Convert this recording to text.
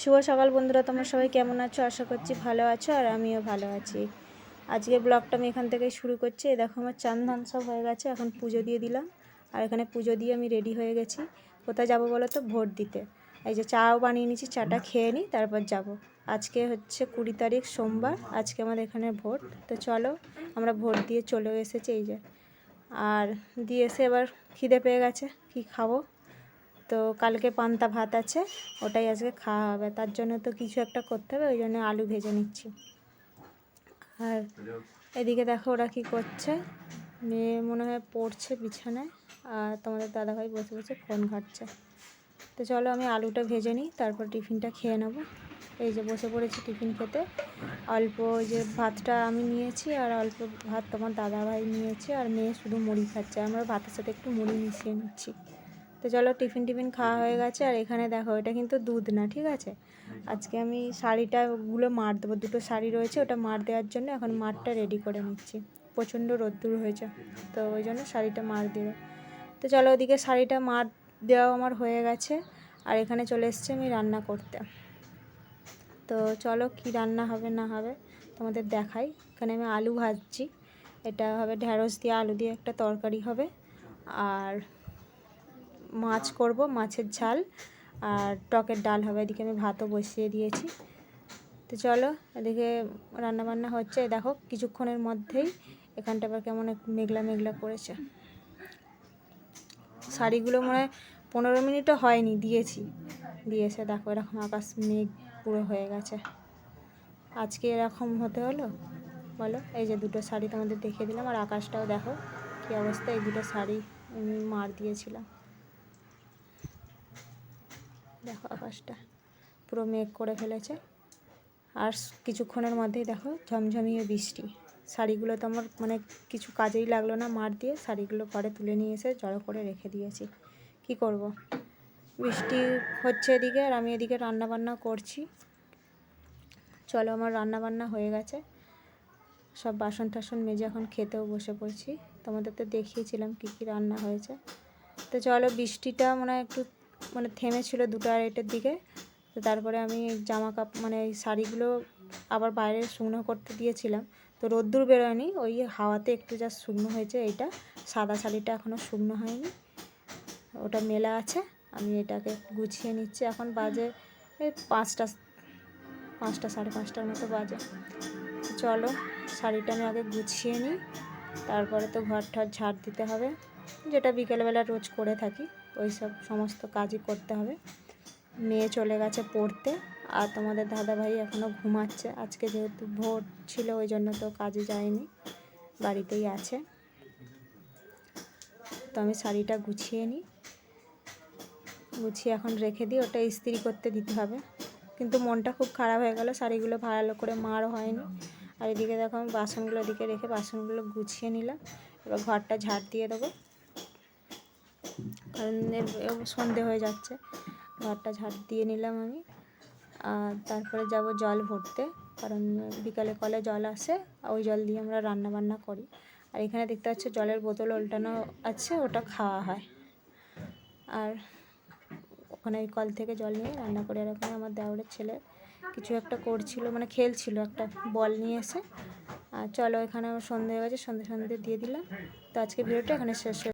শুভ সকাল বন্ধুরা, তোমরা সবাই কেমন আছো? আশা করছি ভালো আছো আর আমিও ভালো আছি। আজকে ব্লগটা আমি এখান থেকেই শুরু করছি। দেখো আমার চান ধান সব হয়ে গেছে, এখন পুজো দিয়ে দিলাম। আর এখানে পুজো দিয়ে আমি রেডি হয়ে গেছি। কোথায় যাব বলো তো? ভোট দিতে। এই যে চাও বানিয়ে নিয়েছি, চাটা খেয়ে নিই তারপর যাব। আজকে হচ্ছে কুড়ি তারিখ, সোমবার। আজকে আমাদের এখানে ভোট। তো চলো, আমরা ভোট দিয়ে চলে এসেছি এই যে। আর দিয়ে এসে এবার খিদে পেয়ে গেছে। কি খাব? তো কালকে পান্তা ভাত আছে, ওটাই আজকে খাওয়া হবে। তার জন্য তো কিছু একটা করতে হবে, ওই জন্য আলু ভেজে নিচ্ছি। আর এদিকে দেখো ওরা কি করছে। মেয়ে মনে হয় পড়ছে বিছানায়, আর তোমাদের দাদাভাই বসে বসে ফোন ঘাটছে। তো চলো আমি আলুটা ভেজে নিই, তারপর টিফিনটা খেয়ে নেব। এই যে বসে পড়েছি টিফিন খেতে। অল্প যে ভাতটা আমি নিয়েছি, আর অল্প ভাত তোমার দাদাভাই নিয়েছে, আর মেয়ে শুধু মুড়ি খাচ্ছে। আমরা ভাতের সাথে একটু মুড়ি মিশিয়ে নিচ্ছি। তো চলো টিফিন টিফিন খাওয়া হয়ে গেছে, আর এখানে দেখো এটা কিন্তু দুধ না, ঠিক আছে? আজকে আমি শাড়িটা গুলো মার দেবো, দুটো শাড়ি রয়েছে ওটা মার দেওয়ার জন্য এখন মারটা রেডি করে নিচ্ছি। প্রচণ্ড রোদ্দুর হয়েছে, তো ওই জন্য শাড়িটা মার দেবে তো চলো ওদিকে শাড়িটা মার দেওয়া আমার হয়ে গেছে, আর এখানে চলে এসছে আমি রান্না করতে। তো চলো কি রান্না হবে না হবে তোমাদের দেখাই। এখানে আমি আলু ভাজছি, এটা হবে ঢ্যাঁড়স দিয়ে, আলু দিয়ে একটা তরকারি হবে, আর মাছ করব, মাছের ঝাল আর টকের ডাল হবে, এদিকে আমি ভাতও বসিয়ে দিয়েছি। তো চলো, এদিকে রান্নাবান্না হচ্ছে। দেখো, কিছুক্ষণের মধ্যেই এখানটা আবার কেমন মেঘলা মেঘলা করেছে। শাড়িগুলো মনে হয় পনেরো মিনিটও হয়নি, দিয়েছি। দিয়েছে, দেখো, এরকম আকাশ মেঘ পুরো হয়ে গেছে। আজকে এরকম হতে হলো? বলো, এই যে দুটো শাড়ি তোমাদের দেখিয়ে দিলাম, আর আকাশটাও দেখো কী অবস্থা, এই দুটো শাড়ি আমি মার দিয়েছিলাম। দেখো আকাশটা পুরো মেঘ করে ফেলেছে। আর কিছুক্ষণের মধ্যেই দেখো ঝমঝমিয়ে বৃষ্টি। শাড়িগুলো তো আমার মানে কিছু কাজেই লাগল না, মার দিয়ে শাড়িগুলো ঘরে তুলে নিয়ে এসে জড়ো করে রেখে দিয়েছি। কি করব। বৃষ্টি হচ্ছে এদিকে আর আমি এদিকে রান্না বান্না করছি। চলো আমার রান্না বান্না হয়ে গেছে। সব বাসন টাসন মেজে এখন খেতেও বসে পড়ছি। তোমাদের তো দেখিয়েছিলাম কী কী রান্না হয়েছে। তো চলো বৃষ্টিটা মানে একটু মানে থেমেছিল দুটো আড়াইটের দিকে। তো তারপরে আমি জামা কাপ মানে এই শাড়িগুলো আবার বাইরে শুকনো করতে দিয়েছিলাম। তো রোদ্দুর বেরোয়নি, ওই হাওয়াতে একটু যা শুকনো হয়েছে এইটা। সাদা শাড়িটা এখনও শুকনো হয়নি। ওটা মেলা আছে, আমি এটাকে গুছিয়ে নিচ্ছি। এখন বাজে এই পাঁচটা পাঁচটা সাড়ে পাঁচটার মতো বাজে। চলো, শাড়িটা আমি আগে গুছিয়ে নিই। তারপরে তো ঘর ঠর ঝাড় দিতে হবে, যেটা বিকেলবেলা রোজ করে থাকি। ওই সব সমস্ত কাজই করতে হবে। মেয়ে চলে গেছে পড়তে আর তোমাদের দাদাভাই এখনও ঘুমাচ্ছে। আজকে যেহেতু ভোট ছিল, ওই জন্য তো কাজে যায়নি, বাড়িতেই আছে। তো আমি শাড়িটা গুছিয়ে নিই। গুছিয়ে এখন রেখে দিই, ওটা ইস্ত্রি করতে দিতে হবে। কিন্তু মনটা খুব খারাপ হয়ে গেল, শাড়িগুলো ভালো করে মারও হয়নি। আর এদিকে দেখো আমি বাসনগুলো এদিকে রেখে বাসনগুলো গুছিয়ে নিলাম। এবার ঘরটা ঝাড় দিয়ে দেবো। কারণ এর সন্ধে হয়ে যাচ্ছে। ঘরটা ঝাড় দিয়ে নিলাম আমি। আর তারপরে যাব জল ভরতে, কারণ বিকালে কলে জল আসে ওই জল দিয়ে আমরা রান্না বান্না করি। আর এখানে দেখতে পাচ্ছ জলের বোতল উল্টানো আছে, ওটা খাওয়া হয়। আর ওখানে ওই কল থেকে জল নিয়ে রান্না করে আর ওখানে আমার দেওরের ছেলে কিছু একটা করছিল মানে খেলছিল, একটা বল নিয়ে এসে। আর চলো এখানে আমার সন্ধে হয়ে গেছে, সন্ধে সন্ধে দিয়ে দিলাম। তো আজকে ভিডিওটা এখানে শেষ